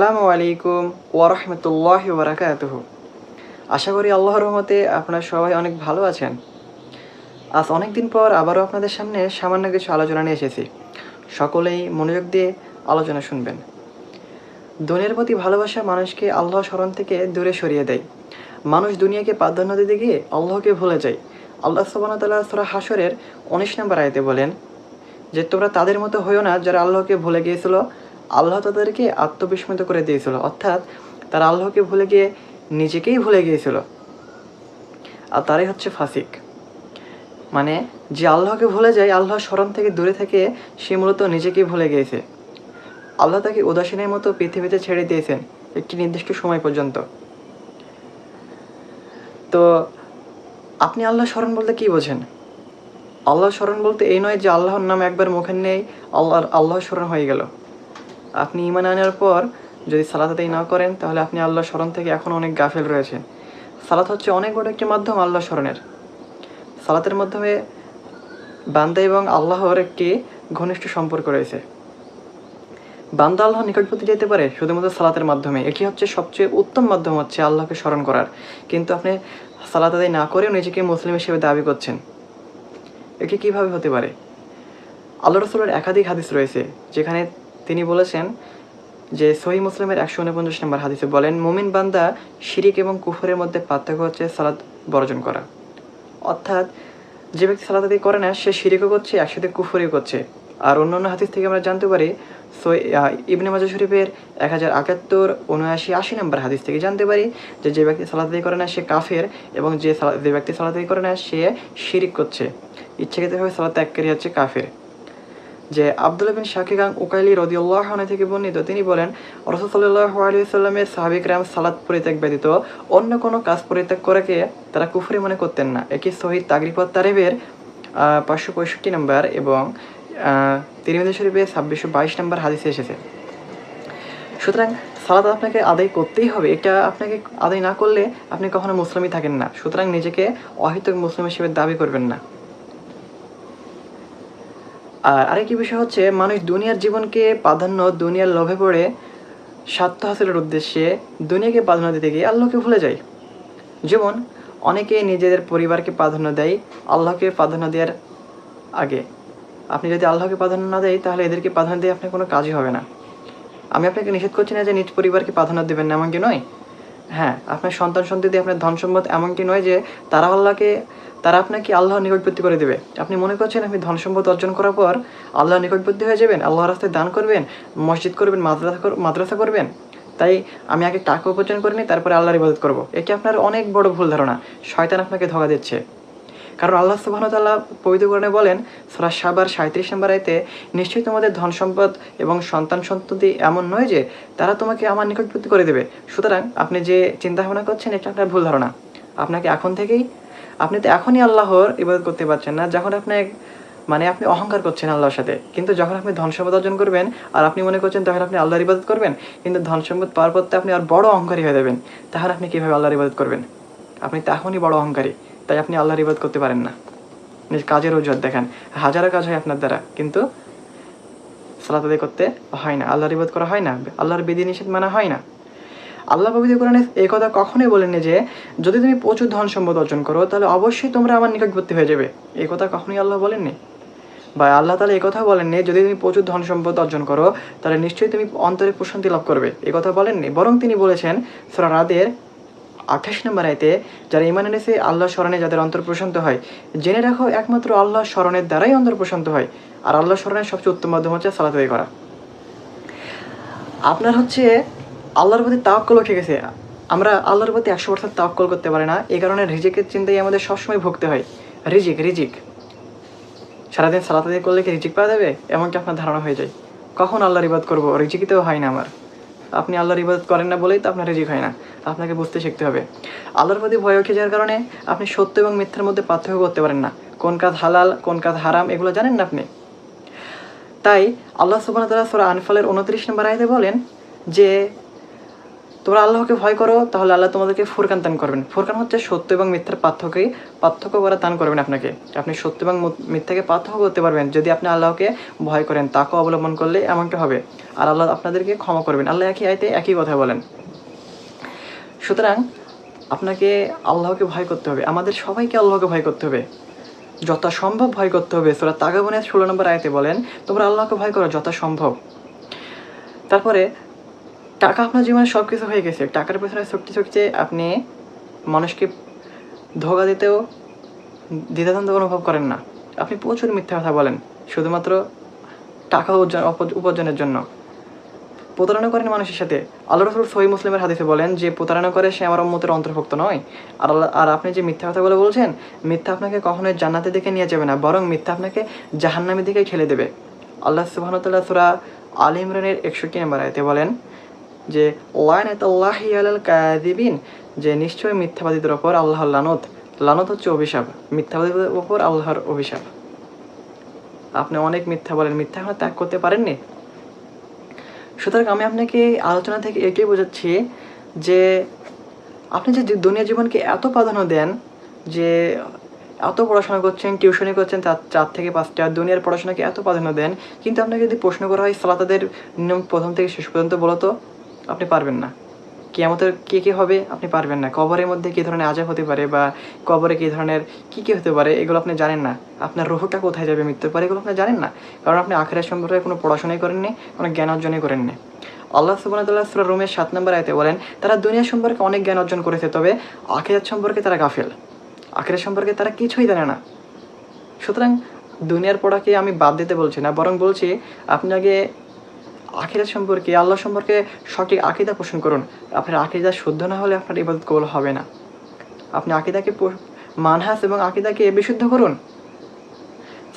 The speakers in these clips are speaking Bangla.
আসসালামু আলাইকুম ওরহমতুল্লাহ বারাকাতুহ। আশা করি আল্লাহর রহমতে আপনারা সবাই অনেক ভালো আছেন। আজ অনেক দিন পর আবারও আপনাদের সামনে সামান্য কিছু আলোচনা নিয়ে এসেছি। সকলেই মনোযোগ দিয়ে আলোচনা শুনবেন। দুনিয়ার প্রতি ভালোবাসা মানুষকে আল্লাহ স্মরণ থেকে দূরে সরিয়ে দেয়। মানুষ দুনিয়াকে প্রাধান্য দিতে গিয়ে আল্লাহকে ভুলে যায়। আল্লাহ সুবাহতাল্লাহ সুরা হাসরের উনিশ নম্বর আয়তে বলেন যে, তোমরা তাদের মতো হইও না যারা আল্লাহকে ভুলে গিয়েছিল আল্লাহ তাদেরকে আত্মবিস্মিত করে দিয়েছিল। অর্থাৎ তারা আল্লাহকে ভুলে গিয়ে নিজেকেই ভুলে গিয়েছিল। আর তারাই হচ্ছে ফাসিক। মানে যে আল্লাহকে ভুলে যায়, আল্লাহ স্মরণ থেকে দূরে থেকে সে মূলত নিজেকেই ভুলে গিয়েছে। আল্লাহ তাকে উদাসীনের মতো পৃথিবীতে ছেড়ে দিয়েছেন একটি নির্দিষ্ট সময় পর্যন্ত। তো আপনি আল্লাহ স্মরণ বলতে কি বোঝেন? আল্লাহ স্মরণ বলতে এই নয় যে আল্লাহর নাম একবার মুখে নেই, আল্লাহর আল্লাহ স্মরণ হয়ে গেল। আপনি ইমান আনার পর যদি সালাত আদায় না করেন, তাহলে আপনি আল্লাহ স্মরণ থেকে এখন অনেক গাফেল রয়েছেন সালাত হচ্ছে অনেক বড় একটি মাধ্যম আল্লাহ স্মরণের। সালাতের মাধ্যমে বান্দা এবং আল্লাহর একটি ঘনিষ্ঠ সম্পর্ক রয়েছে। বান্দা আল্লাহ নিকটবর্তী যেতে পারে শুধুমাত্র সালাতের মাধ্যমে। এটি হচ্ছে সবচেয়ে উত্তম মাধ্যম হচ্ছে আল্লাহকে স্মরণ করার। কিন্তু আপনি সালাত আদায় না করেও নিজেকে মুসলিম হিসেবে দাবি করছেন। এটি কীভাবে হতে পারে? আল্লাহ রসুলের একাধিক হাদিস রয়েছে, যেখানে তিনি বলেছেন যে সহি মুসলিমের একশো উনপঞ্চাশ নম্বর হাদিসে বলেন, মুমিন বান্দা শিরিক এবং কুফরের মধ্যে পার্থক্য হচ্ছে সালাদ বর্জন করা। অর্থাৎ যে ব্যক্তি সালাদ আদি করে না, সে শিরিকও করছে, একসাথে কুফরিও করছে। আর অন্য অন্য হাদিস থেকে আমরা জানতে পারি সো ইবনে মাজা শরীফের এক হাজার একাত্তর উনআশি আশি নম্বর হাদিস থেকে জানতে পারি যে যে ব্যক্তি সালাদ করে না, সে কাফের এবং যে যে ব্যক্তি সালাদাদি করে না, সে শিরিক করছে। ইচ্ছাকৃতভাবে সালাদ ত্যাগকারী হচ্ছে কাফের। যে আব্দুল্লাহ বিন শাকিগাং উকাইলি রদিউল্লাহ থেকে বর্ণিত, তিনি বলেন রসুল্লাহ আলী সাল্লামের সাহাবিক রাম সালাদ পরিত্যাগ ব্যতীত অন্য কোনো কাজ পরিত্যাগ করাকে তারা কুফরি মনে করতেন না। একই শহীদ তাগরিপত তারেবের পাঁচশো পঁয়ষট্টি নম্বর এবং তিরমিদি শরীফের ছাব্বিশশো বাইশ নম্বর হাদিসে এসেছে। সুতরাং সালাদ আপনাকে আদায় করতেই হবে। এটা আপনাকে আদায় না করলে আপনি কখনো মুসলিমই থাকেন না। সুতরাং নিজেকে অহিতক মুসলিম হিসেবে দাবি করবেন না। আর আরেকটি বিষয় হচ্ছে, মানুষ দুনিয়ার জীবনকে প্রাধান্য দুনিয়ার লোভে পড়ে স্বার্থ হাসিলের উদ্দেশ্যে দুনিয়াকে প্রাধান্য দিতে গিয়ে আল্লাহকে ভুলে যায়। যেমন, অনেকে নিজেদের পরিবারকে প্রাধান্য দেয় আল্লাহকে প্রাধান্য দেওয়ার আগে। আপনি যদি আল্লাহকে প্রাধান্য না দেয়, তাহলে এদেরকে প্রাধান্য দিয়ে আপনার কোনো কাজই হবে না। আমি আপনাকে নিষেধ করছি না যে নিজ পরিবারকে প্রাধান্য দেবেন না, এমনকি নয়। হ্যাঁ আপনার সন্তান সন্ততি, আপনার ধন সম্পদ এমনকি নয় যে তারা আল্লাহকে, তারা আপনাকে আল্লাহ নিকটবর্তী করে দেবে। আপনি মনে করছেন আপনি ধন সম্পদ অর্জন করার পর আল্লাহ নিকটবর্তী হয়ে যাবেন আল্লাহ রাস্তায় দান করবেন, মসজিদ করবেন, মাদ্রাসা মাদ্রাসা করবেন? তাই আমি আগে টাকা উপার্জন করিনি, তারপরে আল্লাহর ইবাদত করব। এটি আপনার অনেক বড় ভুল ধারণা? শয়তান আপনাকে ধোকা দিচ্ছে। কারণ আল্লাহ সুবাহতাল্লাহ পবিত্রকরণে বলেন, সরা সাবার সাঁত্রিশ নম্বর আয়তে, নিশ্চয়ই তোমাদের ধন সম্পদ এবং সন্তান সন্ততি এমন নয় যে তারা তোমাকে আমার নিকটবর্তী করে দেবে। সুতরাং আপনি যে চিন্তা ভাবনা করছেন, এটা আপনার ভুল ধারণা। আপনাকে এখন থেকেই, আপনি তো এখনই আল্লাহর ইবাদত করতে পারছেন না। যখন আপনি মানে আপনি অহংকার করছেন আল্লাহর সাথে। কিন্তু যখন আপনি ধন সম্পদ অর্জন করবেন, আর আপনি মনে করছেন তখন আপনি আল্লাহর ইবাদত করবেন, কিন্তু ধন সম্পদ পাওয়ার পর আপনি আর বড় অহংকারী হয়ে যাবেন। তাহলে আপনি কীভাবে আল্লাহর ইবাদত করবেন? আপনি তো এখনই বড় অহংকারী। তাই আপনি আল্লাহর ইবাদত করতে পারেন না। নিজ কাজের অজুহাত দেখান। হাজারো কাজ হয় আপনার দ্বারা, কিন্তু সালাত করতে হয় না। আল্লাহর ইবাদত করা হয় না, আল্লাহর বিধি নিষেধ মানা হয় না। আল্লাহ পবিত্র কোরআনে এই কথা কখনোই বলেননি যে, যদি তুমি প্রচুর ধন সম্পদ অর্জন করো, তাহলে অবশ্যই তোমরা আমার নিকটবর্তী হয়ে যাবে। এই কথা কখনোই আল্লাহ বলেননি। বা আল্লাহ তালা এই কথা বলেননি, যদি তুমি প্রচুর ধন সম্পদ অর্জন করো, তাহলে নিশ্চয়ই তুমি অন্তরে প্রশান্তি লাভ করবে। এই কথা বলেননি। বরং তিনি বলেছেন, সুরা রাদের আঠাশ নম্বর আয়তে, যারা ইমান এনেছে আল্লাহ স্মরণে যাদের অন্তর প্রশান্ত হয়, জেনে রাখো একমাত্র আল্লাহ স্মরণের দ্বারাই অন্তর প্রশান্ত হয়। আর আল্লাহ স্মরণের সবচেয়ে উত্তম মাধ্যম হচ্ছে সালাত করা। আপনার হচ্ছে আল্লাহর প্রতি তাওয়াক্কল উঠে গেছে। আমরা আল্লাহর প্রতি একশো পার্সেন্ট তাওয়াক্কল করতে পারি না। এই কারণে রিজিকের চিন্তাই আমাদের সবসময় ভুগতে হয়। রিজিক রিজিক। সারাদিন সালাত করলে কি রিজিক পাওয়া যাবে? এমনকি আপনার ধারণা হয়ে যায়। কখন আল্লাহর ইবাদ করব? রিজিকিতেও হয় না আমার। আপনি আল্লাহর ইবাদত করেন না বলেই তো আপনার রিজিক হয় না। আপনাকে বুঝতে শিখতে হবে। আল্লাহর প্রতি ভয় উঠে যাওয়ার কারণে আপনি সত্য এবং মিথ্যার মধ্যে পার্থক্য করতে পারেন না। কোন কাজ হালাল, কোন কাজ হারাম, এগুলো জানেন না আপনি? তাই আল্লাহ সুবাহ তালা সোরা আনফালের উনত্রিশ নম্বর আয়তে বলেন যে তোমরা আল্লাহকে ভয় করো, তাহলে আল্লাহ তোমাদেরকে ফুরকান দান করবেন। ফুরকান হচ্ছে সত্য এবং মিথ্যার পার্থক্যই, পার্থক্য করা দান করবেন আপনাকে। আপনি সত্য এবং মিথ্যাকে পার্থক্য করতে পারবেন, যদি আপনি আল্লাহকে ভয় করেন, তাকে অবলম্বন করলে এমনটা হবে। আর আল্লাহ আপনাদেরকে ক্ষমা করবেন। আল্লাহ একই আয়তে একই কথা বলেন। সুতরাং আপনাকে আল্লাহকে ভয় করতে হবে। আমাদের সবাইকে আল্লাহকে ভয় করতে হবে। যথাসম্ভব ভয় করতে হবে। সোরা তাগাবনের ষোলো নম্বর আয়তে বলেন, তোমরা আল্লাহকে ভয় করো, যথাসম্ভব। তারপরে টাকা আপনার জীবনে সব কিছু হয়ে গেছে। টাকার পেছনে ছুটতে ছুটতে আপনি মানুষকে ধোকা দিতেও দ্বিধাদ্বন্দ্ব অনুভব করেন না। আপনি প্রচুর মিথ্যা কথা বলেন, শুধুমাত্র টাকা উপার্জন উপার্জনের জন্য। প্রতারণা করেন মানুষের সাথে। আল্লাহ রসুল সহি মুসলিমের হাদিসে বলেন যে, প্রতারণা করে সে আমার উম্মতের অন্তর্ভুক্ত নয়। আর আর আপনি যে মিথ্যা কথাগুলো বলছেন, মিথ্যা আপনাকে কখনোই জান্নাতের দিকে নিয়ে যাবে না, বরং মিথ্যা আপনাকে জাহান্নামের দিকে খেলে দেবে। আল্লাহ সুবাহতাল্লাহ সুরা আল ইমরানের একষট্টি নম্বর আয়তে বলেন যে কাযিবিন যে, নিশ্চয়ই মিথ্যাবাদীদের ওপর আল্লাহর লানত। লানত হচ্ছে অভিশাপ। মিথ্যাবাদীদের ওপর আল্লাহর অভিশাপ। আপনি অনেক মিথ্যা বলেন। মিথ্যা এখন ত্যাগ করতে পারেননি? সুতরাং আমি আপনাকে আলোচনা থেকে এটাই বোঝাচ্ছি যে, আপনি যে দুনিয়া জীবনকে এত প্রাধান্য দেন যে, এত পড়াশোনা করছেন, টিউশনি করছেন, তার চার থেকে পাঁচটা দুনিয়ার পড়াশোনাকে এত প্রাধান্য দেন, কিন্তু আপনাকে যদি প্রশ্ন করা হয় সালাতাদের নিয়ম প্রথম থেকে শেষ পর্যন্ত বলো তো? আপনি পারবেন না। কিয়ামতের কে কে হবে আপনি পারবেন না। কবরের মধ্যে কী ধরনের আজাব হতে পারে বা কবরে কী ধরনের কী কী হতে পারে, এগুলো আপনি জানেন না। আপনার রোহটা কোথায় যাবে মৃত্যুর পরে এগুলো আপনি জানেন না। কারণ আপনি আখেরার সম্পর্কে কোনো পড়াশোনাই করেননি, কোনো জ্ঞান অর্জনই করেননি। আল্লাহ সুবাহ রুমের সাত নম্বর আয়তে বলেন, তারা দুনিয়া সম্পর্কে অনেক জ্ঞান অর্জন করেছে, তবে আখেরাত সম্পর্কে তারা গাফেল। আখেরাত সম্পর্কে তারা কিছুই জানে না। সুতরাং দুনিয়ার পড়াকে আমি বাদ দিতে বলছি না, বরং বলছি আপনাকে আখিরাত সম্পর্কে, আল্লাহ সম্পর্কে সঠিক আকিদা পোষণ করুন। আপনার আকিদা শুদ্ধ না হলে আপনার ইবাদত কবল হবে না। আপনি আকিদাকে মানহাস এবং আকিদাকে বিশুদ্ধ করুন।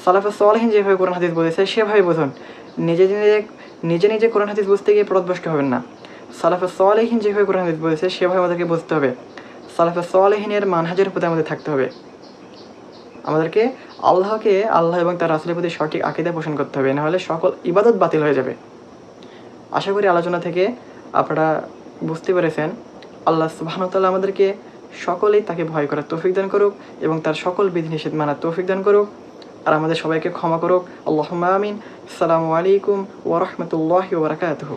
সালাফা সালেহিন যেভাবে কোরআন হাদিস বলেছে, সেভাবে বুঝুন। নিজে নিজে নিজে নিজে কোরআন হাদিস বুঝতে গিয়ে পরদভষ্ট হবেন না। সালাফা সালহীন যেভাবে কোরআন হাদিস বলেছে, সেভাবে আমাদেরকে বুঝতে হবে। সালাফা সালেহিনের মানহাজের প্রতি আমাদের থাকতে হবে। আমাদেরকে আল্লাহকে, আল্লাহ এবং তার রাসুলের প্রতি সঠিক আকিদা পোষণ করতে হবে, নাহলে সকল ইবাদত বাতিল হয়ে যাবে। আশা করি আলোচনা থেকে আপনারা বুঝতে পেরেছেন। আল্লাহ সুবাহতাল্লাহ আমাদেরকে সকলেই তাকে ভয় করার তৌফিক দান করুক এবং তার সকল বিধিনিষেধ মানার তৌফিক দান করুক। আর আমাদের সবাইকে ক্ষমা করুক। আল্লাহ আমিন। আসসালামু আলাইকুম ওরহমতুল্লাহ ওবরাকাতুহ